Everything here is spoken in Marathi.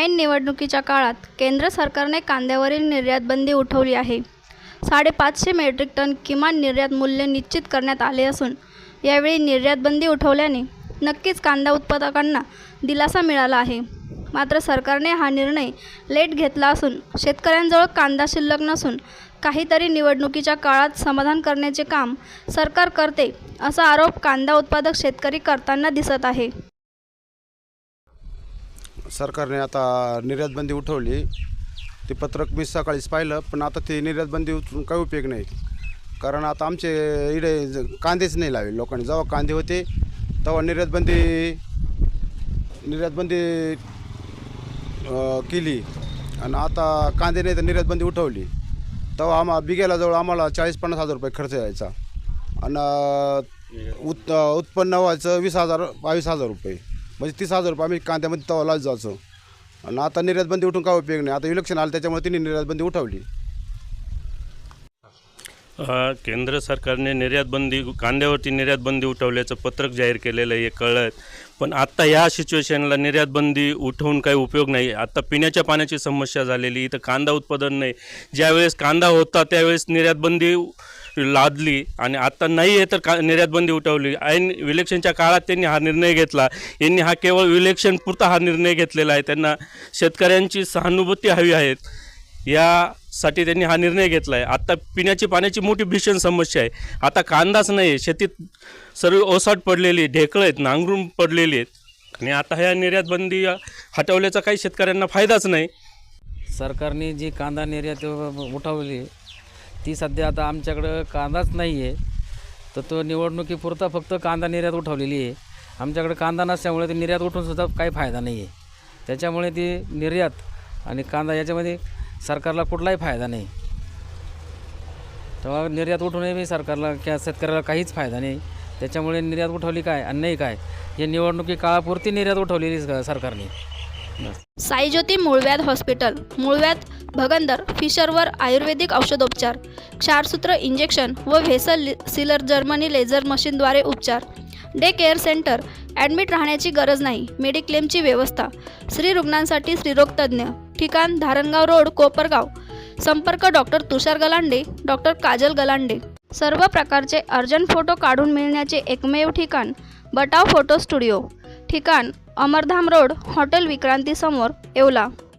ऐन निवडणुकीच्या काळात केंद्र सरकारने कांद्यावरील निर्यातबंदी उठवली आहे. साडेपाचशे मेट्रिक टन किमान निर्यात मूल्य निश्चित करण्यात आले असून यावेळी निर्यात बंदी उठवल्याने नक्कीच कांदा उत्पादकांना दिलासा मिळाला आहे. मात्र सरकारने हा निर्णय लेट घेतला असून शेतकऱ्यांजवळ कांदा शिल्लक नसून काहीतरी निवडणुकीच्या काळात समाधान करण्याचे काम सरकार करते असा आरोप कांदा उत्पादक शेतकरी करताना दिसत आहे. सरकारने आता निर्यातबंदी उठवली. ते पत्रक मी सकाळीच पाहिलं पण आता ते निर्यातबंदी काही उपयोग नाही. कारण आता आमचे इडे कांदेच नाही लावले लोकांनी. जेव्हा कांदे होते तेव्हा निर्यातबंदी निर्यातबंदी केली. आणि आता कांदे नाही तर निर्यातबंदी उठवली. तेव्हा आम्हा बिघेलाजवळ आम्हाला चाळीस पन्नास हजार रुपये खर्च यायचा. आणि उत् उत्पन्न व्हायचं वीस हजार बावीस हजार रुपये. म्हणजे तीस हजार रुपये आम्ही कांद्यामध्ये तवाला जायचो. आणि आता निर्यातबंदी उठून काय उपयोग नाही? आता इलेक्शन आलं त्याच्यामुळे तिने निर्यातबंदी उठवली. केंद्र सरकारने निर्यातबंदी कांद्यावरती निर्यातबंदी उठवल्याचं पत्रक जाहीर केलेलं आहे हे कळलं. पण आत्ता या सिच्युएशनला निर्यातबंदी उठवून काही उपयोग नाही. आत्ता पिण्याच्या पाण्याची समस्या झालेली इथं कांदा उत्पादन नाही. ज्यावेळेस कांदा होता त्यावेळेस निर्यातबंदी लादली आणि आता नाही आहे तर का निर्यातबंदी उठवली. ऐन इलेक्शनच्या काळात त्यांनी हा निर्णय घेतला. यांनी हा केवळ इलेक्शन पुरता हा निर्णय घेतलेला आहे. त्यांना शेतकऱ्यांची सहानुभूती हवी आहेत यासाठी त्यांनी हा निर्णय घेतला आहे. आत्ता पिण्याची पाण्याची मोठी भीषण समस्या आहे. आता कांदाच नाही आहे शेतीत सर्व ओसाट पडलेली आहे ढेकळं आहेत. नांगरून पडलेली आहेत. आणि आता ह्या निर्यातबंदी हटवल्याचा काही शेतकऱ्यांना फायदाच नाही. सरकारने जी कांदा निर्यात उठवली ती सध्या आता आमच्याकडं कांदाच नाही आहे तर तो निवडणुकीपुरता फक्त कांदा निर्यात उठवलेली आहे. आमच्याकडे कांदा नसल्यामुळे ते निर्यात उठूनसुद्धा काही फायदा नाही आहे त्याच्यामुळे ती निर्यात आणि कांदा याच्यामध्ये सरकारला कुठलाही फायदा नाही. तेव्हा निर्यात उठूनही मी सरकारला किंवा शेतकऱ्याला काहीच फायदा नाही. त्याच्यामुळे निर्यात उठवली काय आणि नाही काय? हे निवडणुकी काळापुरती निर्यात उठवलेली स- सरकारने. साईज्योती मूळव्याध हॉस्पिटल मूळव्याध भगंदर फिशरवर आयुर्वेदिक औषधोपचार क्षारसूत्र इंजेक्शन व व्हेसल सिलर जर्मनी लेझर मशीनद्वारे उपचार. डे केअर सेंटर ॲडमिट राहण्याची गरज नाही मेडिक्लेमची व्यवस्था. स्त्री रुग्णांसाठी स्त्रीरोगतज्ज्ञ ठिकाण धारणगाव रोड कोपरगाव. संपर्क डॉक्टर तुषार गलांडे डॉक्टर काजल गलांडे. सर्व प्रकारचे अर्जंट फोटो काढून मिळण्याचे एकमेव ठिकाण बटाव फोटो स्टुडिओ. ठिकाण अमरधाम रोड हॉटेल विक्रांतीसमोर येवला.